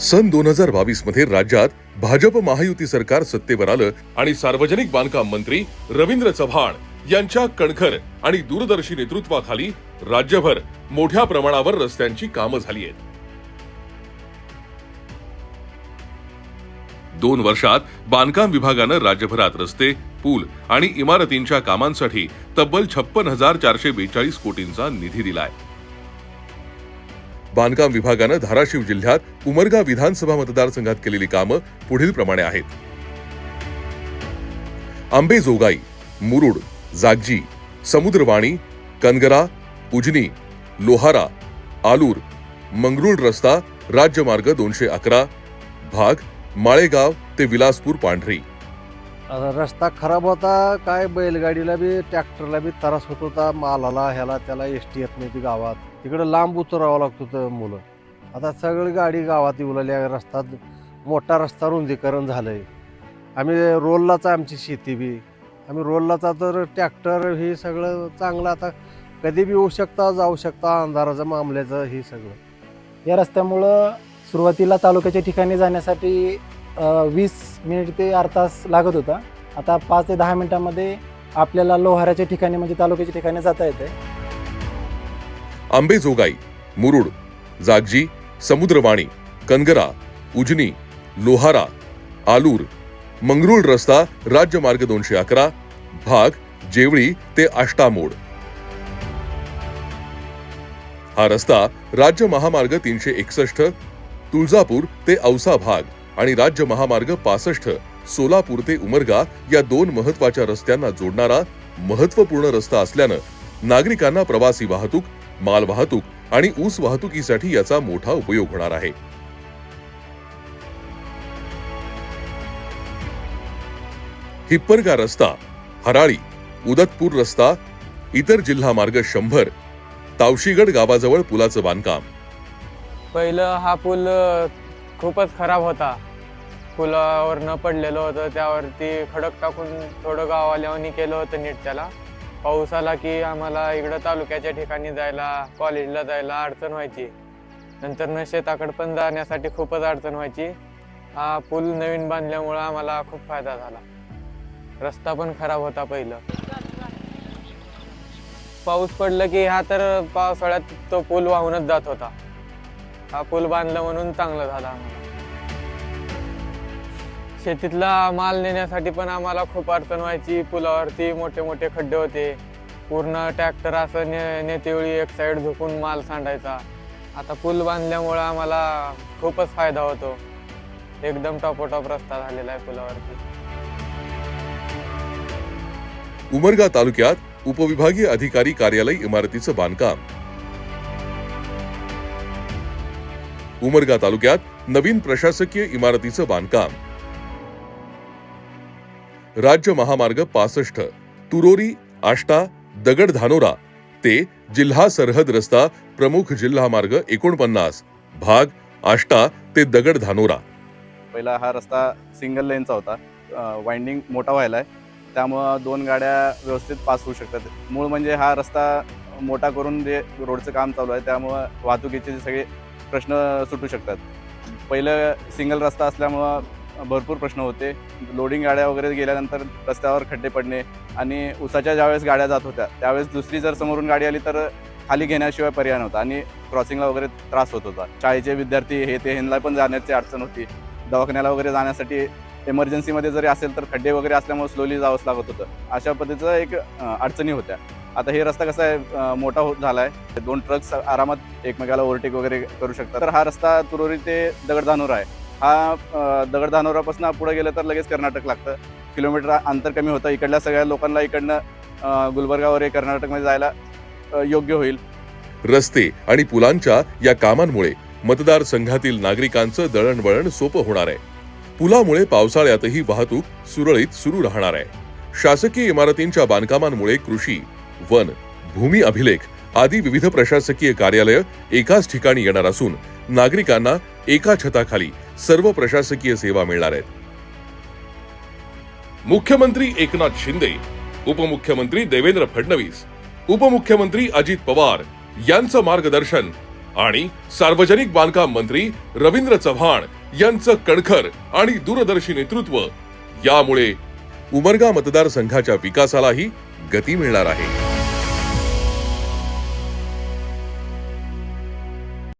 सन दोन हजार बावीसमध्ये राज्यात भाजप महायुती सरकार सत्तेवर आलं आणि सार्वजनिक बांधकाम मंत्री रवींद्र चव्हाण यांच्या कणखर आणि दूरदर्शी नेतृत्वाखाली राज्यभर मोठ्या प्रमाणावर रस्त्यांची कामं झाली आहेत. दोन वर्षात बांधकाम विभागानं राज्यभरात रस्ते पूल आणि इमारतींच्या कामांसाठी तब्बल छप्पन हजार चारशे बेचाळीस कोटींचा निधी दिलाय. बांधकाम विभागानं धाराशिव जिल्ह्यात उमरगा विधानसभा मतदारसंघात केलेली कामं पुढील प्रमाणे आहेत आंबेजोगाई मुरुड जागजी समुद्रवाणी कनगरा उजनी लोहारा आलूर मंगरुळ रस्ता राज्यमार्ग दोनशे अकरा भाग माळेगाव ते विलासपूर पांढरी. रस्ता खराब होता काय बैलगाडीला बी ट्रॅक्टरला बी त्रास होत होता मालाला ह्याला त्याला एस टी येत नाही गावात. तिकडं लांब उतरावं लागतो तर मुलं. आता सगळी गाडी गावात येऊ लागली रस्ता मोठा रस्ता रुंदीकरण झालं आहे आम्ही रोललाच आमची शेती बी. आम्ही रोललाचा तर ट्रॅक्टर हे सगळं चांगलं आता कधी बी येऊ शकता जाऊ शकता अंधाराचं मामल्याचं हे सगळं. या रस्त्यामुळं सुरुवातीला तालुक्याच्या ठिकाणी जाण्यासाठी वीस मिनिट ते अर्धा तास लागत होता. आता पाच ते दहा मिनिटामध्ये आपल्याला लोहाराच्या ठिकाणी म्हणजे तालुक्याच्या ठिकाणी जाता येते आंबेजोगाई मुरुड जागजी समुद्रवाणी कनगरा उजनी लोहारा आलूर मंगरुळ रस्ता राज्यमार्ग दोनशे अकरा भाग जेवळी ते आष्टामोड. हा रस्ता राज्य महामार्ग तीनशे एकसष्ट तुळजापूर ते औसा भाग आणि राज्य महामार्ग पासष्ट सोलापूर ते उमरगा या दोन महत्त्वाच्या रस्त्यांना जोडणारा महत्त्वपूर्ण रस्ता असल्यानं नागरिकांना प्रवासी वाहतूक माल वाहतूक आणि ऊस वाहतुकीसाठी याचा मोठा उपयोग होणार आहे. हिप्परगा रस्ता हराळी उदतपूर रस्ता इतर जिल्हा मार्ग शंभर तावशीगड गावाजवळ पुलाचं बांधकाम. पहिलं हा पूल खूपच खराब होता. पुलावर न पडलेलं होतं त्यावरती खडक टाकून थोडं गावाल्यावानी केलं होतं नीट त्याला. पाऊस आला की आम्हाला इकडं तालुक्याच्या ठिकाणी जायला कॉलेजला जायला अडचण व्हायची. नंतर न शेताकडे पण जाण्यासाठी खूपच अडचण व्हायची. हा पूल नवीन बांधल्यामुळं आम्हाला खूप फायदा झाला. रस्ता पण खराब होता पहिलं. पाऊस पडलं की हा तर पावसाळ्यात तो पूल वाहूनच जात होता. हा पूल बांधला म्हणून चांगलं झाला आम्हाला. शेतीतला माल नेण्यासाठी पण आम्हाला खूप अडचण व्हायची. पुलावरती मोठे मोठे खड्डे होते. पूर्ण ट्रॅक्टर असं ने नेतेवेळी एक साईड झुकून माल सांडायचा. आता पूल बांधल्यामुळं आम्हाला खूपच फायदा होतो. एकदम टॉपोटॉप रस्ता झालेला आहे पुलावरती. उमरगा तालुक्यात उपविभागीय अधिकारी कार्यालय इमारतीचं बांधकाम. उमरगा तालुक्यात नवीन प्रशासकीय इमारतीचं बांधकाम. राज्य महामार्ग पासष्ट तुरोरी आष्टा दगड धानोरा ते जिल्हा सरहद रस्ता प्रमुख जिल्हा मार्ग एकोणपन्नास भाग आष्टा ते दगड धानोरा. पहिला हा रस्ता सिंगल लेनचा होता. वाइंडिंग मोठा व्हायला आहे. त्यामुळं दोन गाड्या व्यवस्थित पास होऊ शकतात. मूळ म्हणजे हा रस्ता मोठा करून जे रोडचं काम चालू आहे त्यामुळं वाहतुकीचे सगळे प्रश्न सुटू शकतात. पहिलं सिंगल रस्ता असल्यामुळं भरपूर प्रश्न होते. लोडिंग गाड्या वगैरे गेल्यानंतर रस्त्यावर खड्डे पडणे आणि उसाच्या ज्यावेळेस गाड्या जात होत्या त्यावेळेस दुसरी जर समोरून गाडी आली तर खाली घेण्याशिवाय पर्याय नव्हता आणि क्रॉसिंगला वगैरे त्रास होत होता. शाळेचे विद्यार्थी हे ते ह्यांना पण जाण्याची अडचण होती. दवाखान्याला वगैरे जाण्यासाठी एमर्जन्सीमध्ये जरी असेल तर खड्डे वगैरे असल्यामुळे स्लोली जावंच लागत होतं. अशा पद्धतीचं एक अडचणी होत्या. आता हे रस्ता कसा आहे? मोठा होत झाला आहे दोन ट्रक्स आरामात एकमेकाला ओव्हरटेक वगैरे करू शकतात. तर हा रस्ता तुरोरी ते दगडधानूर आहे. हा अं, दगडधानोरापासून पुढे गेलं तर लगेच कर्नाटक लागतं. किलोमीटर अंतर कमी होतं. इकडल्या सगळ्या लोकांना इकडनं गुलबर्गावर कर्नाटकमध्ये जायला योग्य होईल. रस्ते आणि पुलांच्या या कामांमुळे मतदारसंघातील नागरिकांचं दळणवळण सोपं होणार आहे. पुलामुळे पावसाळ्यातही वाहतूक सुरळीत सुरू राहणार आहे. शासकीय इमारतींच्या बांधकामांमुळे कृषी वन भूमी अभिलेख आदी विविध प्रशासकीय कार्यालय एकाच ठिकाणी येणार असून नागरिकांना एका छताखाली सर्व प्रशासकीय सेवा मिळणार आहेत. मुख्यमंत्री एकनाथ शिंदे उपमुख्यमंत्री देवेंद्र फडणवीस उपमुख्यमंत्री अजित पवार यांचं मार्गदर्शन आणि सार्वजनिक बांधकाम मंत्री रवींद्र चव्हाण यांचं कणखर आणि दूरदर्शी नेतृत्व यामुळे उमरगा मतदारसंघाच्या विकासालाही गती मिळणार आहे.